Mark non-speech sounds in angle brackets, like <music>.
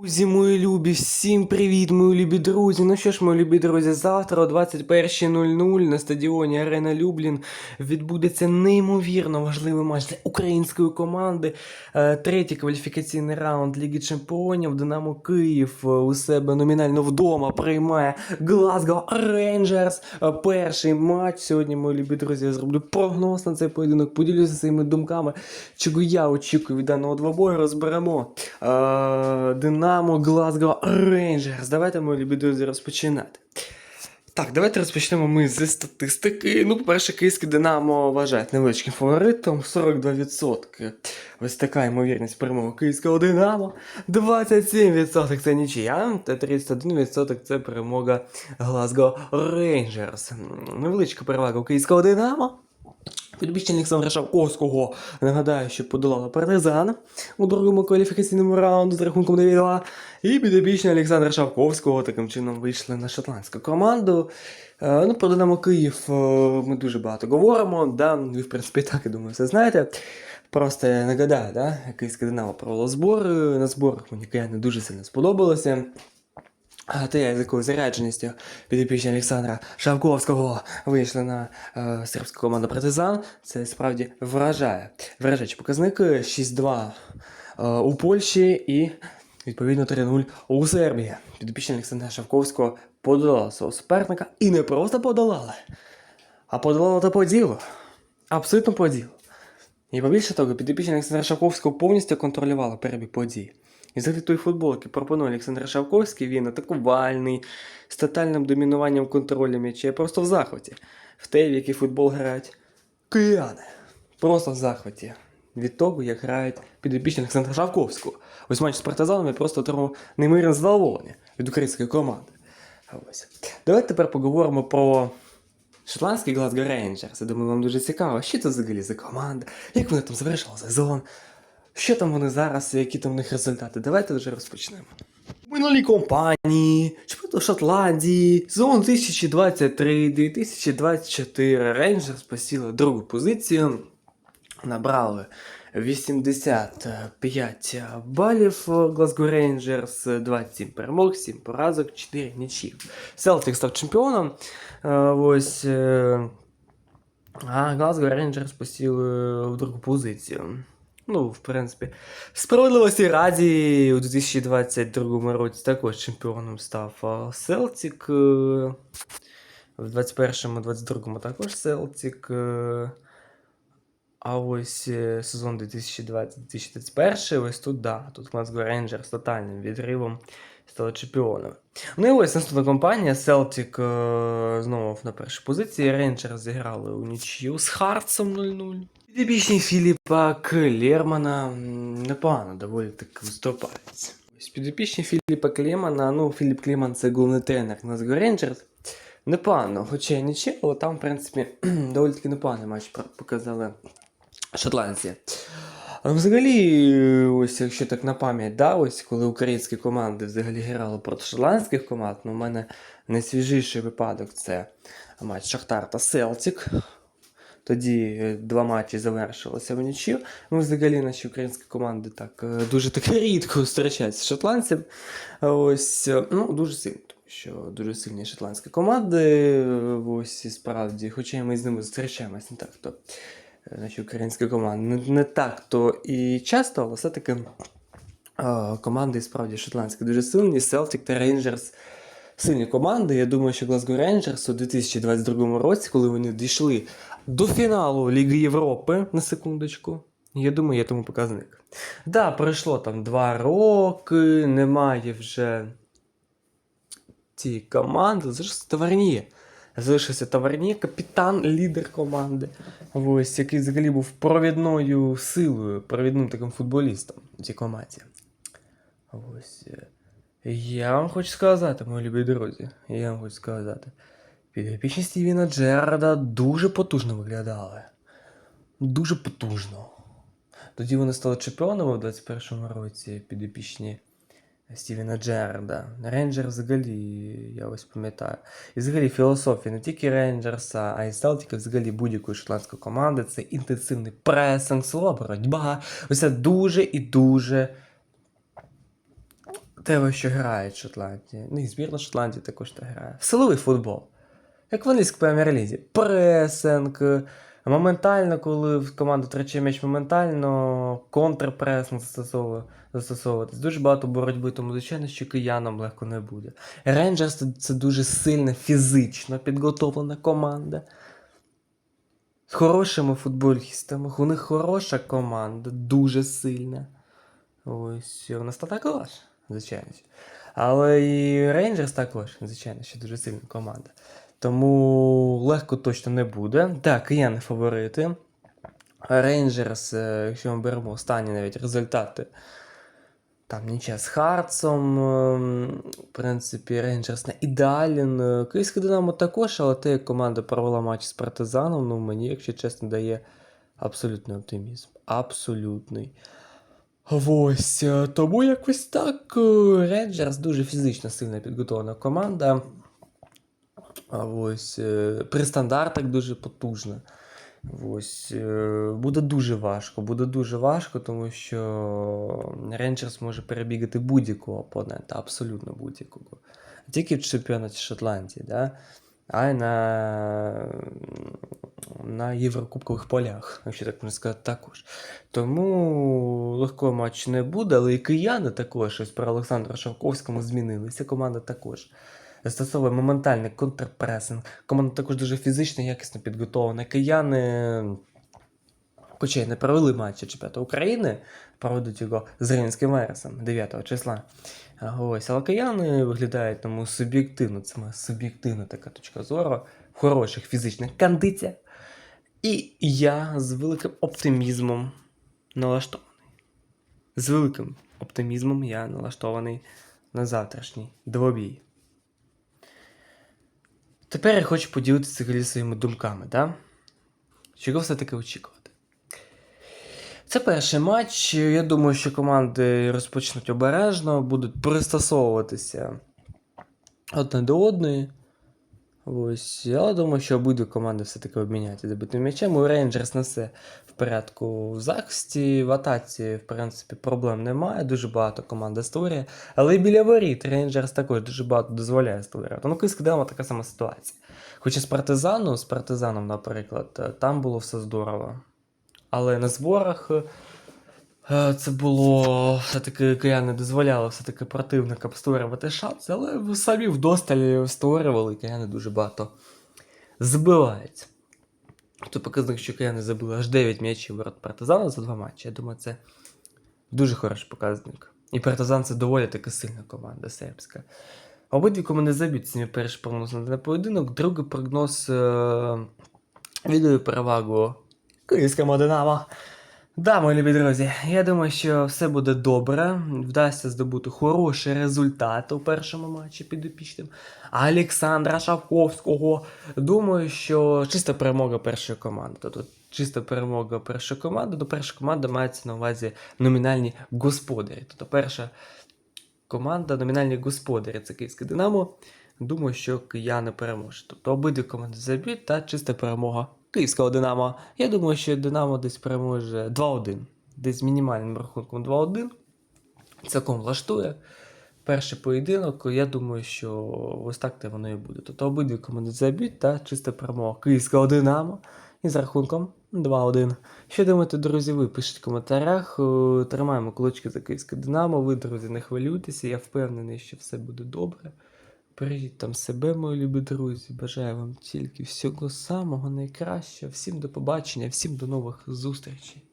Друзі, мої любі, всім привіт, мої любі друзі. Ну що ж, мої любі друзі, завтра о 21.00 на стадіоні Арена Люблін відбудеться неймовірно важливий матч для української команди. Е, Третій кваліфікаційний раунд Ліги Чемпіонів. Динамо Київ е, у себе номінально вдома приймає Глазго Рейнджерс. Е, Перший матч. Сьогодні, мої любі друзі, я зроблю прогноз на цей поєдинок, поділюся своїми думками, чого я очікую від даного двобою. Розберемо. Е, Динамо Глазго Рейнджерс. Давайте, мої любі друзі, розпочинати. Так, давайте розпочнемо ми зі статистики. Ну, по-перше, київське Динамо вважають невеличким фаворитом 42%. Ось така ймовірність перемоги київського Динамо. 27% це нічия, та 31% це перемога Глазго Рейнджерс. Невеличка перевага у київського Динамо. Підбічний Олександра Шавковського, нагадаю, що подолала партизан у другому кваліфікаційному раунду з рахунком 9-2. І підопічний Олександра Шавковського таким чином вийшли на шотландську команду. Е, ну, про Динамо Київ е, ми дуже багато говоримо. Да? Ви, в принципі, так, я думаю, все знаєте. Просто я нагадаю, да? київське Динамо провело збори. На зборах мені кияни дуже сильно сподобалося. А те, з якою зарядженістю підопічні Олександра Шавковського вийшли на е, сербську команду Партизан, це справді вражає. Вражаючий показник 6-2 е, у Польщі і відповідно 3-0 у Сербії. Підопічні Олександра Шавковського подолала свого суперника і не просто подолали, а подолала та по ділу. Абсолютно по ділу. І побільше того, підопічні Олександра Шавковського повністю контролювала перебіг подій. І взагалі той футбол, який пропонує Олександр Шавковський, він атакувальний, з тотальним домінуванням контролю м'яча. Я просто в захваті. В те, в який футбол грають кияни. Просто в захваті. Від того, як грають підопічні Олександра Шавковського. Ось матч з партизаном я просто отримав неймовірне задоволення від української команди. Ось. Давайте тепер поговоримо про шотландський Glasgow Rangers. Я думаю, вам дуже цікаво, що це взагалі за команда, як вони там завершили сезон. Що там вони зараз, які там в них результати? Давайте вже розпочнемо. В минулій компанії, чемпіонату Шотландії, сезон 2023-2024 Рейнджерс посіли другу позицію, набрали 85 балів Глазго Рейнджерс, 27 перемог, 7 поразок, 4 нічі. Селтик став чемпіоном. Е, Ось. е, А Глазго Рейнджерс посіли в другу позицію. Ну, в принципі, справедливості раді у 2022 році також чемпіоном став Селтік. В 21-22 також Селтік. А ось е, сезон 2020-2021, ось тут, да, тут Глазго Rangers з тотальним відривом стали чемпіонами. Ну і ось наступна компанія Селтік знову на першій позиції. Рейнджерс зіграли у нічию з Хартсом 0-0. Підопічні Філіпа Клермана непогано доволі так виступають. Ось підопічні Філіпа Клемана, ну Філіп Клеман це головний тренер Glasgow Рейнджерс. Непогано, хоча й нічого, але там, в принципі, <clears throat> доволі таки непоганий матч показали шотландці. А взагалі, ось якщо так на пам'ять, да, ось коли українські команди взагалі грали проти шотландських команд, ну, у мене найсвіжіший випадок це матч Шахтар та Селтік. Тоді е, два матчі завершилися в нічю. Ну, взагалі, наші українські команди так е, дуже так <laughs> рідко зустрічаються з шотландцем. Ось, е, ну, дуже сильно, тому що дуже сильні шотландські команди. Ось і справді, хоча ми з ними зустрічаємося не так, то наші українські команди не, не так то і часто, але все-таки команди справді шотландські дуже сильні. Celtic та Rangers сильні команди. Я думаю, що Glasgow Rangers у 2022 році, коли вони дійшли до фіналу Ліги Європи, на секундочку. Я думаю, є тому показник. Да, пройшло там два роки, немає вже цієї команди. Залишився Таварніє. Залишився Таварніє, капітан, лідер команди. Ось, який взагалі був провідною силою, провідним таким футболістом у цій команді. Ось. е, Я вам хочу сказати, мої любі друзі, я вам хочу сказати. Підопічні Стівіна Джерарда дуже потужно виглядали. Дуже потужно. Тоді вони стали чемпіонами у 21-му році, підопічні Стівена Джерарда. Рейнджер взагалі, я ось пам'ятаю. І взагалі філософія не тільки Рейнджерса, а й Селтіка, взагалі будь-якої шотландської команди це інтенсивний пресинг, слова боротьба. Це дуже і дуже Те, що грають Шотландії. Ну і збірна Шотландії також так грає. Силовий футбол. Як в англійській прем'єр-лізі. Пресинг. Моментально, коли команда втрачає м'яч моментально, контрпресинг застосовує, застосовуватись. Дуже багато боротьби, тому звичайно, що киянам легко не буде. Рейнджерс це- дуже сильна, фізично підготовлена команда. З хорошими футболістами. У них хороша команда, дуже сильна. Ось у нас та також, звичайно. Але і Рейнджерс також, звичайно, ще дуже сильна команда. Тому легко точно не буде. Так, кияни фаворити. Рейнджерс, е, якщо ми беремо останні навіть результати. Там нічия з Харцом. ем, В принципі, Рейнджерс не ідеален. Е, Київське Динамо також, але те, як команда провела матч з партизаном, ну мені, якщо чесно, дає абсолютний оптимізм. Абсолютний. Ось, е, тому якось так. Рейнджерс дуже фізично сильно підготовлена команда. А ось е, при стандартах дуже потужна. Ось е, буде дуже важко. Буде дуже важко, тому що Рейнджерс може перебігати будь-якого опонента, абсолютно будь-якого. Тільки в чемпіонаті Шотландії, да? а й на, на Єврокубкових полях, якщо так можна сказати, також. Тому легкого матчу не буде, але і кияни також, ось про Олександра Шавковському змінилися. Команда також застосовує моментальний контрпресинг. Команда також дуже фізично, якісно підготовлена. Кияни, хоча й не провели матчі чемпіонату України, проведуть його з Рівненським Вересом 9 числа. Ось, але кияни виглядають тому суб'єктивно, це моя суб'єктивна така точка зору, в хороших фізичних кондиціях. І я з великим оптимізмом налаштований. З великим оптимізмом я налаштований на завтрашній двобій. Тепер я хочу поділитися своїми думками, да? Чого все-таки очікувати? Це перший матч. Я думаю, що команди розпочнуть обережно, будуть пристосовуватися одне до одної. Ось, я думаю, що обидві команди все-таки обміняють добитим м'ячем. У Рейнджерс несе порядку в захисті, в атаці, в принципі, проблем немає. Дуже багато команда створює. Але і біля воріт Рейнджерс також дуже багато дозволяє створювати. Ну, Київська Динамо така сама ситуація. Хоча з партизану, з партизаном, наприклад, там було все здорово. Але на зборах е, це було все-таки кияни дозволяли все-таки противникам створювати шанси, але самі вдосталь створювали, кияни дуже багато збивають. То показник, що кияни забили аж 9 м'ячів ворот партизана за два матчі. Я думаю, це дуже хороший показник. І партизан це доволі таки сильна команда сербська. Обидві команди заб'ють самі перший прогноз на поєдинок, другий прогноз е- віддаю перевагу київському Динамо. Да, мої любі друзі, я думаю, що все буде добре. Вдасться здобути хороший результат у першому матчі підопічним. Олександра Шавковського. Думаю, що чиста перемога першої команди. Тобто чиста перемога першої команди, до першої команди мається на увазі номінальні господарі. Тобто перша команда, номінальні господарі це Київське Динамо. Думаю, що кияни переможуть. Тобто обидві команди заб'ють та чиста перемога Київського Динамо. Я думаю, що Динамо десь переможе 2-1. Десь з мінімальним рахунком 2-1. Цілком влаштує. Перший поєдинок, я думаю, що ось так те воно і буде. Тобто обидві команди заб'ють та чиста перемога Київського Динамо. І з рахунком 2-1. Що думаєте, друзі, ви пишіть в коментарях. Е, Тримаємо кулачки за Київське Динамо. Ви, друзі, не хвилюйтеся. Я впевнений, що все буде добре. Бережіть там себе, мої любі друзі. Бажаю вам тільки всього самого найкращого. Всім до побачення, всім до нових зустрічей.